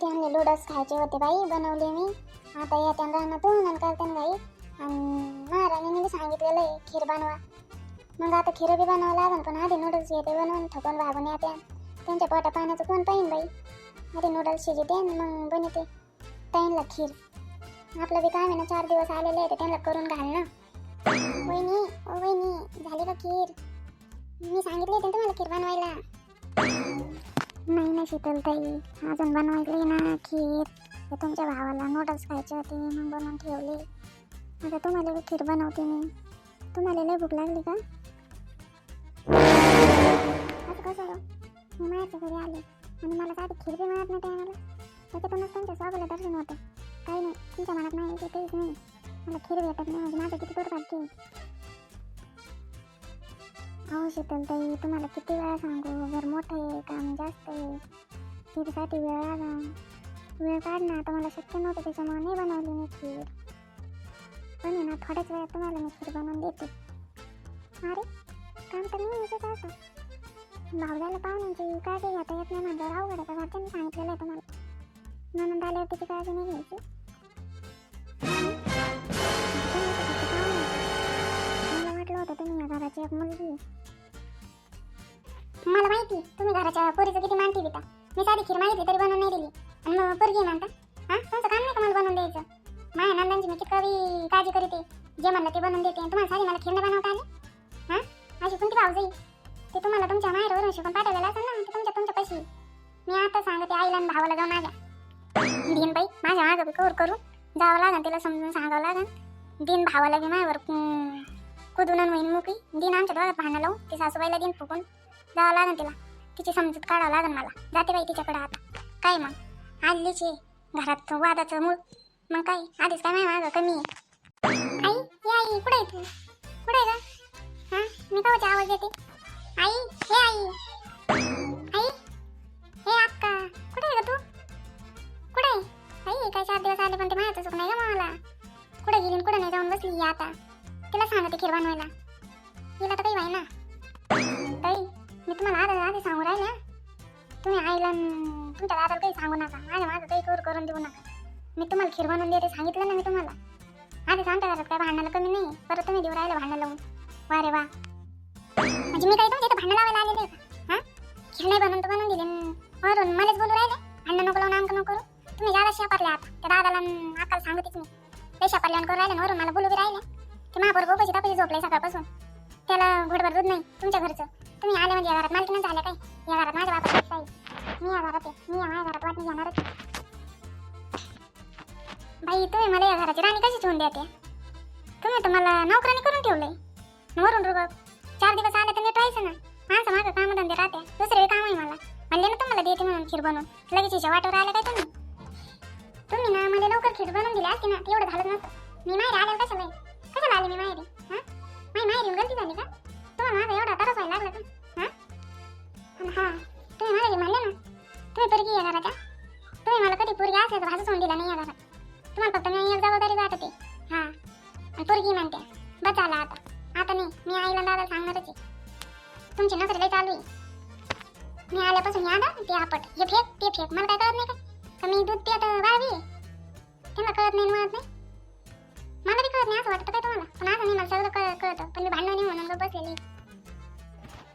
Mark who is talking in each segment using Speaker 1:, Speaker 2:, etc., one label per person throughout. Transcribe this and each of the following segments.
Speaker 1: त्यांना लुडस खायचे होते बाई बनवले मी. आता या त्या रानातून आणि करते बाई. आणि महाराणीने मी सांगितलेलं आहे खीर बनवा. मग आता खीर बी बनवा लागेल पण आधी नूडल्स येते बनवून थकून भागून येते. त्यांच्या पोटा पाण्याचं कोण पाहिन बाई? आधी नूडल्स शिजते मग बनवते. ताईनला खीर. आपलं बी काम आहे ना चार दिवस आलेले आहे त्यांना करून घाल ना. वहिनी ओ वहिनी झाली का खीर? मी सांगितले होते ना तुम्हाला खीर बनवायला. नाही नाही शीतल ताई अजून बनवायली ना खीर. तुमच्या भावाला नूडल्स खायचे होते मग बनवून ठेवले. आता तुम्हाला बी खीर बनवते मी. तुम्हाला लय भूक लागली का? असं कसं मी माझ्या घरी आले आणि मला काय खीर बी मिळत नाही टायमाला त्याच्यातूनच त्यांच्या स्वागला दर्शन होतं. काही नाही तुमच्या मनात नाही ते काहीच नाही. मला खीर भेटत नाही म्हणजे माझं किती दूर आहे. अहो शीतल ताई तुम्हाला किती वेळा सांगू? घर मोठं आहे काम जास्त आहे खीरसाठी वेळ लागा वेळ काढ ना आता मला शक्य नव्हतं त्याच्यामुळे नाही बनवली मी खीर. पण आहे ना थोड्याच वेळात तुम्हाला मी खीर बनवून देते. अरे काम तर नाही यायचं असं. भावजाला पाहुण्यांची काळजी घेता येत नाही म्हणजे अवघड आहे का? घरच्यांनी सांगितलेलं आहे तुम्हाला. नंद आल्यावर त्याची काळजी नाही घ्यायची. मला वाटलं होतं तुम्ही या घराची एक मुलगी मला माहिती तुम्ही घराच्या पोरीचं किती मानती देता मी साधी खीर मागितली तरी बनवून नाही दिली. आणि मग पोरगी म्हणता हा? तुमचं काम नाही का मला बनवून द्यायचं? माझ्या नंदांची मी कितका काळजी करीते. जे म्हणलं ते बनवून देते. तुम्हाला साधी मला खीर नाही बनवता आली? हा? अशी कोणती भाऊ जाईल ते तुम्हाला तुमच्या माहेरवरून शिकून पाठवलेलं असेल ना ते तुमच्या तुमच्या पैसे मी आता सांगते आईला आणि भावाला जाऊन माझ्या. दिन बाई माझ्या मागं कवर करून जावं लागेल तिला समजून सांगावं लागेल दिन भावाला बी माझ्यावर कुदून होईन मुकी. दिन आमच्या दोघात भांडणं लावून ती सासूबाईला दिन फुकून जावं लागेल तिला. तिची समजूत काढावं लागेल मला. जाते बाई तिच्याकडे आता. काय मग? आलीच आहे घरात वादाचं मूळ. मग काय? आधीच काय माहिती माझं कमी आहे. आई ये आई. कुठे आहे तू? कुठे आहे का हा? मी कवाचा आवाज देते. आई हे आई. आई हे अक्का. कुठे आहे का तू? कुठे आहे? आई काय चार दिवस आले पण ते माझ्याचं चूक नाही का मला. कुठे गेली कुठे नाही जाऊन बसली आता. तिला सांगते खीर बनवायला. तिला तर काही व्हाय ना मी तुम्हाला आधी आधी सांगू राहिले तुम्ही आईला अन तुमच्या दादाला काही सांगू नका. माझ्या माझं काही करू करून देऊ नका. मी तुम्हाला खीर बनवून देते सांगितलं ना मी तुम्हाला. आधीच आमच्या घरात काय भांडणाला कमी नाही. परत तुम्ही देऊ राहिले भांडण लावून. वा रे वा. म्हणजे मी काही तुमच्या इथं भांडण लावायला आलेले आहे का? हा? खीर नाही बनवून तर बनवून दिली. वरून मलाच बोलू राहिले. भांडण नको लावून अंक नको करू. तुम्ही ज्यादा शेपारले आता. त्या दादाला अन अक्काला सांगतेच मी. ते शेपारले करू राहिले वरून. मला बोलू बी राहिले. ते महापौर गोपाची तापाची झोपले सकाळपासून. त्याला घोडभर दूध नाही. तुमच्या घरचं. तुम्ही आले म्हणजे या घरात. मालकीनच झाल्या काय? या घरात माझ्या बापाची काही मी या घरात आहे. मी या माझ्या घरात वाटणी घेणारच बाई तुम्ही मला या घराची राणी कशी ठेवून द्याते तुम्ही तर मला नोकरानी करून ठेवलंय. वरून रुबाब चार दिवस आले तर नीट राहायचं ना. माणसं माझं कामधंदे राहते. दुसरे काम आहे मला. म्हणले ना तुम्हाला देते म्हणून खीर बनवून. लगेच हिच्या वाटेवर आलं काय तुम्ही? तुम्ही ना मला लवकर खीर बनवून दिली असती ना एवढं झालं नसतं मी माहेर आल्यावर कशाला कशाला आले मी माहेरी? हां? माझी माहेर येऊन गलती झाली का? तुम्हाला माझा एवढा तरस व्हायला लागला का? हा आणि हा. तुम्ही मला जे म्हणले ना. तुम्ही पोरगी या घराच्या तुम्ही मला कधी पोरगी असल्याचं भाजच होऊन दिला नाही या घरात तुम्हाला फक्त मी एक जबाबदारी जात वाटते. हा. आणि पोरगी म्हणते. बचाला आता. आता नाही. मी आईला दादा सांगणारच आहे. तुमची नोकरी लई चालू आहे. मी आल्यापासून या यादा ते आपट. हे फेक ते फेक. मला काय कळत नाही का? कमी दूध पित वाळवी त्यांना कळत नाही म्हणत नाही? मला बी कळत नाही असं वाटतं काय तुम्हाला? पण असं नाही मला सगळं कळतं. पण मी भांडण नाही म्हणून बसलेली.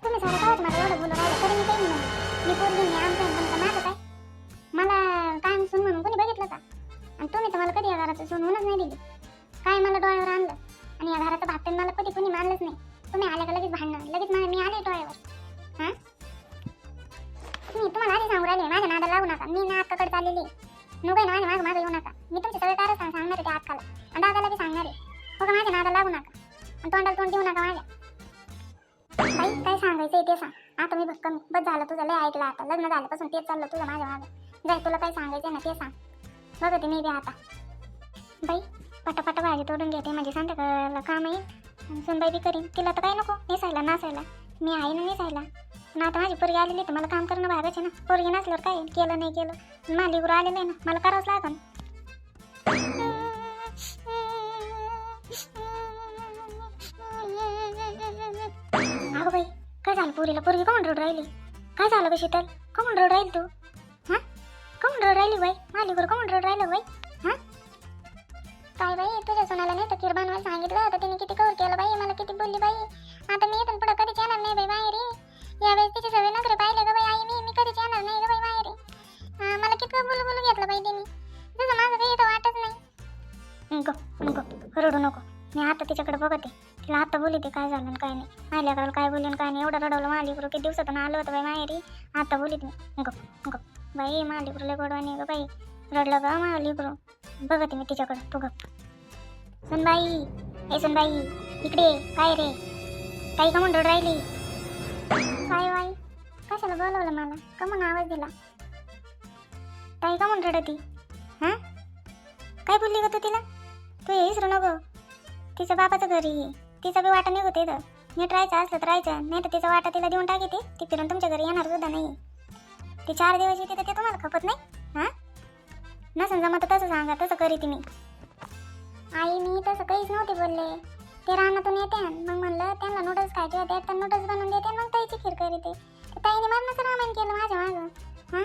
Speaker 1: तुम्ही सारं कळत मला एवढं बोलू नाही म्हणत. मी पोरगी मी आमचं आहे, पण माझं काय? मला कायम सून म्हणून कोणी बघितलं का? आणि तुम्ही तर मला कधी या घराचं सून होऊनच नाही दिली. काय मला डोळ्यावर आणलं? आणि या घराचं भागते मला कधी कोणी मानलंच नाही. तुम्ही आल्या का लगेच भांडणं? लगेच मी आले डोळ्यावर. हां? मी तुम्हाला आधी सांगू राहिले माझ्या नादा लावू नका. मी ना अक्काकडे चाललेली नुगाई ना माझ्या मागं मागं येऊ नका. मी तुमचे सगळे कारण सांग- सांगणार आहे त्या अक्काला आणि दादाला बी सांगणार आहे. हो का माझ्या नादा लागू नका. आणि तोंडाला तोंड देऊ नका माझ्या. बाई काय सांगायचं ते सांग. आता मी बस बस झालं तुझं लय ऐकलं आता. लग्न झाल्यापासून तेच चाललं तुझं माझ्या मागं. जाय तुला काय सांगायचं ना ते सांग. बघते मी बी आता. बाई पटापट भाजी तोडून घेते म्हणजे संध्याकाळला काम येईल सुनबाई बी करीन. तिला तर काय नको. नेसायला नासायला. मी आहे ना नेसायला. पण आता माझी पोरगी आलेली तर मला काम करणं भागायचं आहे ना. पोरगी नसल्यावर काय केलं नाही केलं. मालिकवर आलेलं आहे ना मला करावंच लागन. अगं बाई काय झालं पोरीला? पोरगी कोण रड राहिली? काय झालं ग शीतल? कोण रोड राहील तू? हां? कोण रोड राहिली बाई? माली कोण रोड रड राहिलं बाई? हां? काय बाई तुझ्या सोनाला नाही तर खीर बनवायला सांगितलं तर तिने किती कवर केलं बाई? मला किती बोलली बाई? आता मी इथून पुढे कधीच येणार नाही बाई बाहेर यावेळेस तिचे सगळे नखरे पाहिले ग बाई आई मी. मी कधीच येणार नाही ग बाई बाहेर मला कितकं बोलू बोलू घेतलं बाई तिने. जसं माझं काही इथं वाटत नाही. नको नको रडू नको. मी आता तिच्याकडे बघते. तिला आता बोलते काय झालं काय नाही. माहिल्याकडे काय बोलून काय नाही. एवढं रडवलं मालिकरू किती दिवसातून आलं होतं बाई माहेरी. आता बोलीत मी. गप गप बाई मालिकरू लय गोडवानी ग बाई. रडलं ग मालिकरू. बघते मी तिच्याकडं तू गप सुनबाई ए सुनबाई इकडे काय रे? काही का म्हणून रड राहिली? काय बाई? कशाला बोलवलं मला? का म्हणून आवाज दिला? ताई का म्हणून रडती? हां? काय बोलली ग तू तिला? तू हे विसरू नको. तिच्या बापाचं घरी तिचा बी वाटा निघत इथं. नीट राहायचं असलं तर राहायचं नाही तर तिचा वाटा तिला देऊन टाकी ती फिरून तुमच्या घरी येणार सुद्धा नाही. ती चार दिवस येते तर ते तुम्हाला खपत नाही. हां? न समजा मग तसं सांगा तसं करीत मी. आई मी तसं काहीच नव्हते बोलले. ते रानातून येते मग म्हणलं त्यांना नूडल्स खायचे होते तर नूडल्स बनवून देते मग ताईची खीर करीते ताईने मरणाचं रामायण केलं माझ्या मागं. हां?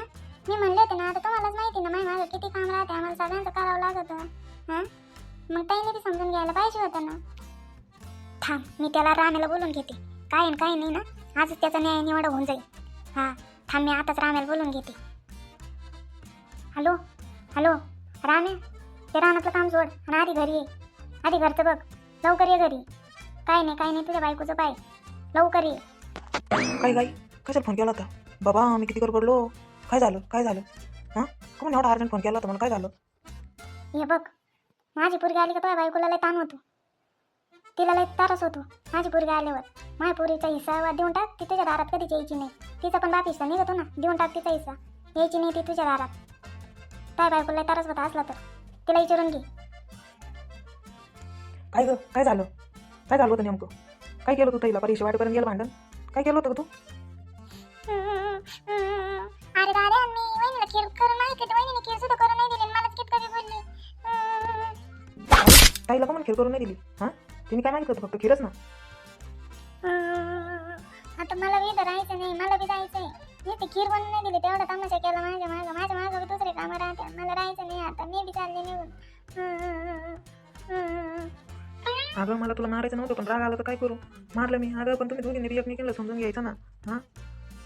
Speaker 1: मी म्हणले होते ना आता तुम्हालाच माहिती ना माझ्या मागं किती काम राहते आम्हाला सगळ्यांचं करावं लागतं. हां? मग ताईने ते समजून घ्यायला पाहिजे होतं ना. थांब मी त्याला रामेला बोलून घेते. काय काय नाही ना? आजच त्याचा न्याय निवड होऊन जाईल. हां थांब मी आताच रामेला बोलून घेते. हॅलो? हॅलो? रामे ते रानातलं काम सोड. आणि आधी घरी ये. आधी घरचं बघ. लवकर ये घरी. काय नाही काय नाही तुझ्या बायकोचं पाय. लवकर ये.
Speaker 2: काय काय कशाला फोन केला होता? बाबा मी किती करलो काय झालं? काय झालं? हां? का म्हणे एवढा अर्जंट फोन केला होता? मला काय झालं?
Speaker 1: हे बघ. माझी पोरगी आली का तुझ्या बायकोला लय ताण होतो. तिला लय त्रास होतो. माझी पोरगी आल्यावर. माझ्या पोरीचा हिस्सा देऊन टाक ती तुझ्या दारात कधीच यायची नाही. तिचा पण बाप हिस्सा निघतो ना देऊन टाक तिचा हिस्सा. यायची नाही ती तुझ्या दारात. काय बायकोला लय त्रास होता असला तर. तिला विचारून घे.
Speaker 2: काय ग? काय झालं? काय झालं होतं नेमकं? काय केलं तू ताईला? परीक्षा वाटेपर्यंत गेलं भांडण? काय केलं होतं ग तू?
Speaker 1: अरे दादा मी वहिनीला खीर करून नाही केली वहिनीने खीर सुद्धा करून नाही दिली मलाच कितकं बी बोलली.
Speaker 2: ताईला का मला खीर करून नाही दिली? हां? तिने काय मागितलं होतं? फक्त खीरच ना.
Speaker 1: आता मला बी इथं राहायचं नाही मला बी जायचंय. मी ते खीर बनवून नाही दिली तेवढा तमाशा केला माझ्या मागं माझ्या मागं बी दुसरे कामं राहते. मला राहायचं नाही आता मी बी चालले निघून.
Speaker 2: अगं मला तुला मारायचं नव्हतं पण राग आला तर काय करू? मारलं मी. अगं पण तुम्ही दोघींनी बी एकमेकीला समजून घ्यायचं ना. हां?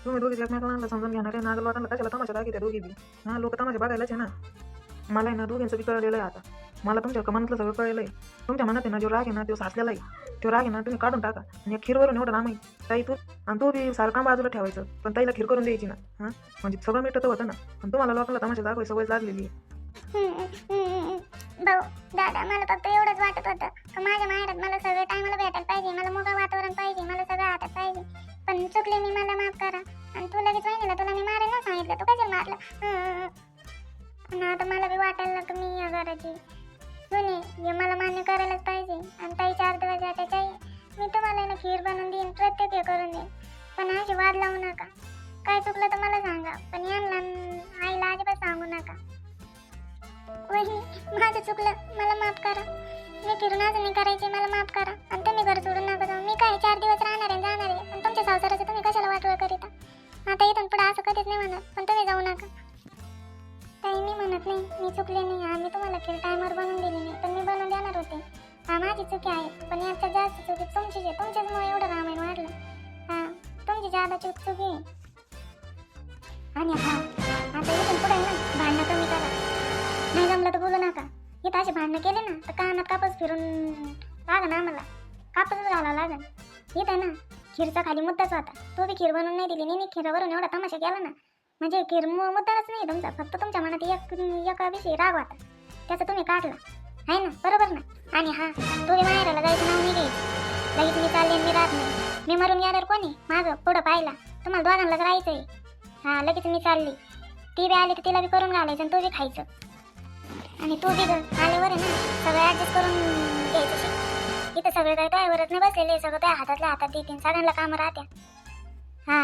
Speaker 2: तुम्ही दोघी एकमेकांना समजून घेणार आहे नागल वाटायला कशाला तमाशा दाखी त्या दोघी बी? हां लोक तमाशा बघायलाच आहे ना. मला आहे ना दोघींचं बी कळलेलं आहे आता. मला तुमच्या कमानातलं सगळं कळलं आहे तुमच्या मनात आहे ना जो राग आहे ना तो साचलेला आहे. तो राग आहे ना तुम्ही काढून टाका. आणि खीरवरून एवढं नाम आहे. ताई तू आणि तू बी सारखा बाजूला ठेवायचं. पण ताईला खीर करून द्यायची ना हां? म्हणजे सगळं मिठतं होतं ना. पण तुम्हाला लोकांना तमाशा दाखवाय सवय लागलेली आहे.
Speaker 1: भाऊ दादा मला फक्त एवढंच वाटत होतं. का माझ्या माहेरात मला सगळं टायमाला भेटायला पाहिजे. मला मोकळं वातावरण पाहिजे. मला सगळं हातात पाहिजे. पण चुकले मी मला माफ करा. आणि तू लगेच वहिनीला तुला मी मारायला ना सांगितलं. तू कशाला मारलं? हं. आणि आता मला बी वाटायला लागलं मी या घराची हे मला मान्य करायलाच पाहिजे. आणि ताई चार दिवस त्याच्याही मी तुम्हाला ना खीर बनवून देईन प्रत्येक हे करून देईन. पण अशी वाद लावू नका. काय चुकलं तर मला सांगा. पण यांना आईला अजिबात सांगू नका. वही माझं चुकलं. मला माफ करा. मी फिरून असं नाही करायचे मला माफ करा. आणि तुम्ही घर सोडून नका जाऊ. मी काय चार दिवस राहणार आहे जाणार आहे. पण तुमच्या संसाराचं तुम्ही कशाला वाटवळ करीता? आता इथून पुढे असं कधीच नाही म्हणत. पण तुम्ही जाऊ नका. म्हणत नाही मी चुकले नाही. आम्ही तुम्हाला खीर टायमर बनवून दिली नाही. पण मी बनवून देणार होते. हा माझी चुकी आहे. पण याच्या जास्त चुकी तुमचीच आहे. तुमच्याचमुळे एवढं रामायण वाढलं. हा तुमची जादा चूक चुकी आहे. आणि हा आता इथून पुढे ना भांडणं कमी करा. नाही जमलं तर बोलू नका. इथं असे भांडणं केले ना तर कानात कापस फिरून लागन आम्हाला. कापसच घाला लागन इथं ना खीरचा खाली मुद्दाच होता. तो बी खीर बनवून नाही दिली नाही खीरावरून एवढा तमाशा केला ना. म्हणजे किर मु- मुद्दाच नाही तुमचा फक्त तुमच्या मनात एक एका विषयी राग होता त्याचा तुम्ही काढला. आहे ना? बरोबर ना? आणि हा तुम्ही माहेराला जायचं नाव नाही घ्यायचं. लगेच मी चालले मी राहत नाही. मी मरून यादर कोणी? मागं पुढं पाहिला तुम्हाला दोघांनाच राहायचंय. हा लगेच मी चालली. ती बी आली तर तिला बी करून घालायचं आणि तुझी बी खायचं. आणि तू बी आल्यावर ना सगळं ऍडजस्ट करून घ्यायचं इथं सगळे काय ड्रायव्हरच नाही बसलेले सगळं त्या हातातल्या हातात देतील सगळ्यांना कामं राहत्या. हा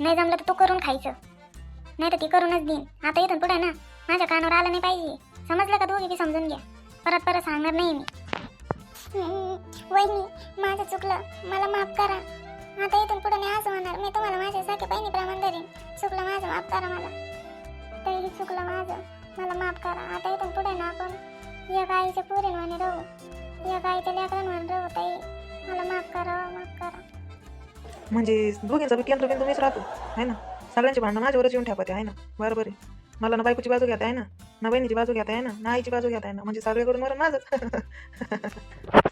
Speaker 1: नाही जमलं तर तू करून खायचं. नाही तर ती करूनच देईन. आता इथून पुढे ना माझ्या कानावर आलं नाही पाहिजे. समजलं का दोघी बी समजून घ्या. परत परत सांगणार नाही मी. वहिनी माझं चुकलं. मला माफ करा. आता इथून पुढे नाही असं होणार. मी तुम्हाला माझ्यासारखे बहिणीप्रमाणे धरीन. चुकलं माझं माफ करा मला. तरी चुकलं माझं. माफ करा. आता इथून पुढे ना आपण या गाईच्या पुरींवाने राहू. या गाईच्या लेकरांवाने राहू ताई. मला माफ करा हो, माफ करा.
Speaker 2: म्हणजे दोघींचा बी केंद्रबिंदू मीच राहतो. आहे ना? सगळ्यांची भांडणं माझ्यावरच येऊन ठेपते आहे ना? बरोबर आहे. मला ना बायकोची बाजू घेता आहे ना? ना बहिणीची बाजू घेता आहे ना? ना आईची बाजू घेता आहे ना? म्हणजे सगळीकडून बरं माझंच.